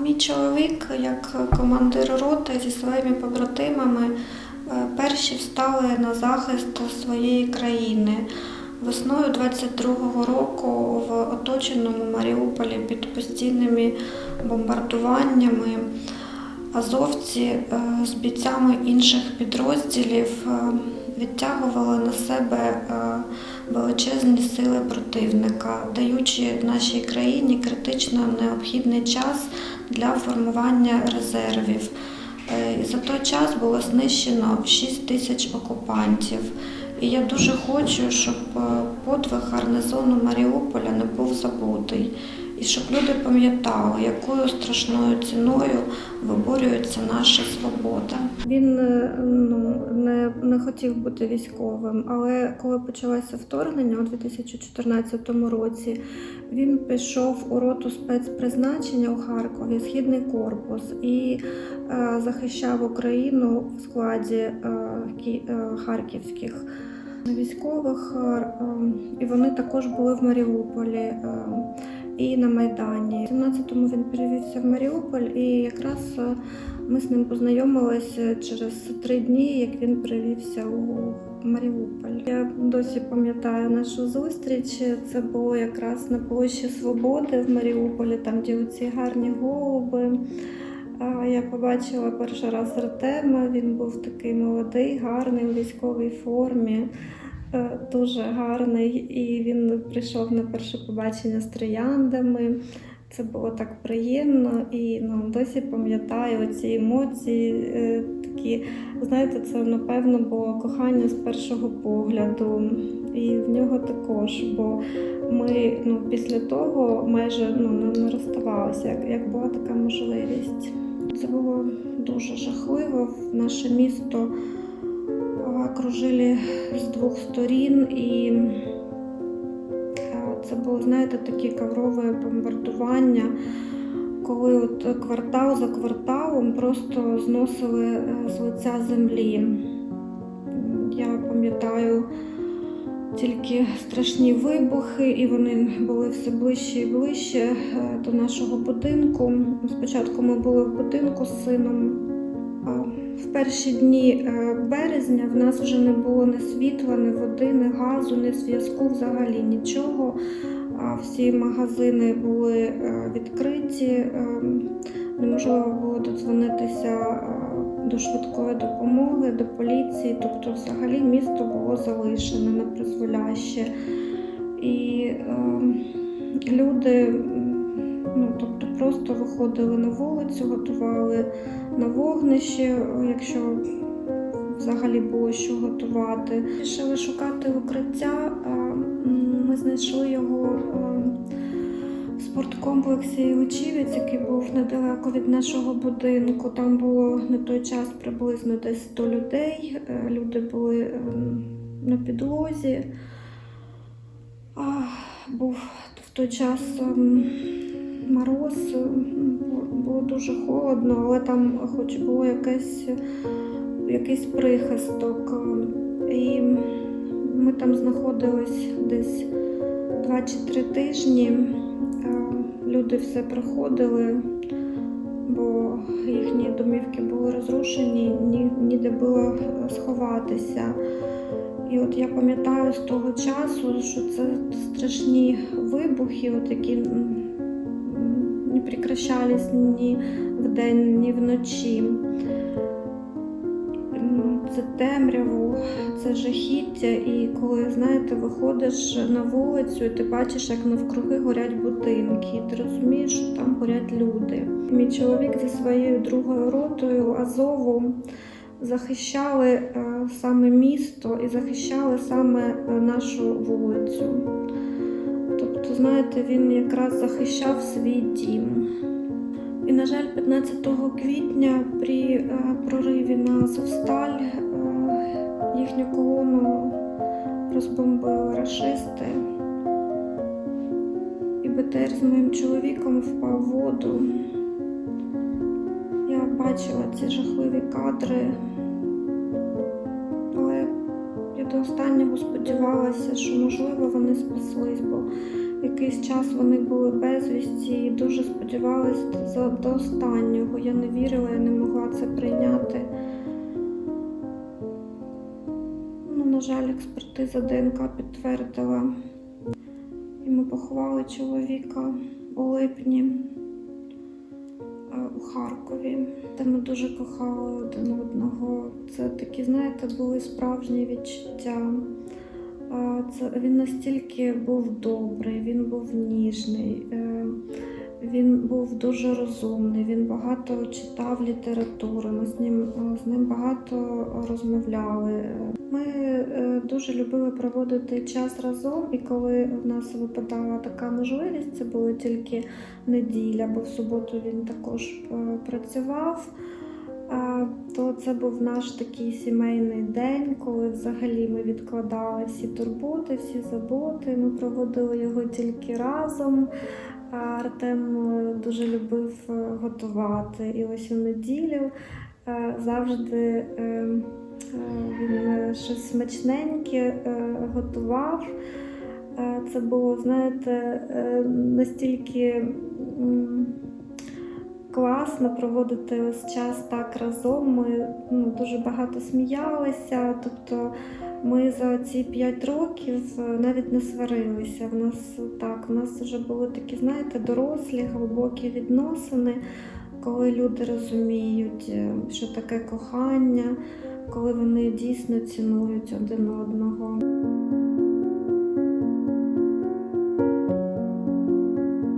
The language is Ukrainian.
Мій чоловік, як командир роти зі своїми побратимами, е, перші встали на захист своєї країни. Весною 22-го року в оточеному Маріуполі під постійними бомбардуваннями азовці е, з бійцями інших підрозділів е, відтягували на себе величезні сили противника, даючи нашій країні критично необхідний час для формування резервів. Е, За той час було знищено 6 тисяч окупантів. І я дуже хочу, щоб е, подвиг гарнизону Маріуполя не був забутий. І щоб люди пам'ятали, якою страшною ціною виборюється наша свобода. Він е, ну, не, хотів бути військовим, але коли почалося вторгнення у 2014 році, він пішов у роту спецпризначення у Харкові, Східний корпус, і е, захищав Україну в складі е, е, харківських військових. е, е, і вони також були в Маріуполі. е, і на Майдані. У 17-му він перевівся в Маріуполь, і якраз е, ми з ним познайомилися через три дні, як він перевівся у Маріуполь. Я досі пам'ятаю нашу зустріч. Це було якраз на площі Свободи в Маріуполі, там де ці гарні голуби. Я побачила перший раз Артема. Він був такий молодий, гарний у військовій формі. Е, Дуже гарний, і він прийшов на перше побачення з трояндами. Це було так приємно і ну, досі пам'ятаю ці емоції. е, Такі, знаєте, це напевно було кохання з першого погляду. І в нього також, бо ми ну, після того майже ну, не, розставалися, як, як була така можливість. Це було дуже жахливо. в Наше місто окружили з двох сторін, і це було, знаєте, такі коврове бомбардування, коли от квартал за кварталом просто зносили е, з лиця землі. Я пам'ятаю тільки страшні вибухи, і вони були все ближче і ближче е, до нашого будинку. Спочатку ми були в будинку з сином. В перші дні е, березня в нас вже не було ні світла, ні води, ні газу, ні зв'язку, взагалі нічого. Всі магазини були е, відкриті, е, неможливо було додзвонитися е, до швидкої допомоги, до поліції. Тобто, взагалі місто було залишене на призволяще. І е, люди просто виходили на вулицю, готували на вогнище, якщо взагалі було що готувати. Рішили шукати укриття. Ми знайшли його в спорткомплексі Іличівець, який був недалеко від нашого будинку. Там було на той час приблизно десь 100 людей. Е, Люди були е, на підлозі. Був в той час ем, мороз, ем, було дуже холодно, але там хоч було якесь, якийсь прихисток. І ми там знаходились десь 2 чи 3 тижні. Е, Люди все приходили, бо їхні домівки були розрушені, ні, ніде було е, сховатися. І от я пам'ятаю з того часу, що це страшні вибухи, от які прекращались ні вдень, ні вночі. Це темряву, це жахіття, і коли знаєте, виходиш на вулицю, і ти бачиш, як навкруги горять будинки, і ти розумієш, що там горять люди. Мій чоловік зі своєю другою ротою Азову захищали е, саме місто і захищали саме е, нашу вулицю. Знаєте, він якраз захищав свій дім. І, на жаль, 15 квітня при е, прориві на Азовсталь е, їхню колону розбомбили рашисти. І БТР з моїм чоловіком впав в воду. Я бачила ці жахливі кадри, але я до останнього сподівалася, що можливо вони спаслись, бо Якийсь час вони були безвісті і дуже сподівалася до останнього. Я не вірила, я не могла це прийняти. Ну, на жаль, експертиза ДНК підтвердила. І ми поховали чоловіка у липні е, у Харкові. Та ми дуже кохали один одного. Це такі, знаєте, були справжні відчуття. Це він настільки був добрий, він був ніжний, е, він був дуже розумний, він багато читав літературу. Ми з ним е, з ним багато розмовляли. Ми е, дуже любили проводити час разом, і коли в нас випадала така можливість, це було тільки неділя, бо в суботу він також працював. То це був наш такий сімейний день, коли взагалі ми відкладали всі турботи, всі заботи. Ми проводили його тільки разом. Артем е, дуже любив е, готувати. І ось у неділю е, завжди він щось смачненьке готував. Це було, знаєте, настільки. Класно проводити ось час так разом. Ми ну, дуже багато сміялися. Тобто ми за ці п'ять років е, навіть не сварилися. В нас так, у нас вже були такі, знаєте, дорослі, глибокі відносини, коли люди розуміють, е, що таке кохання, коли вони дійсно цінують один одного.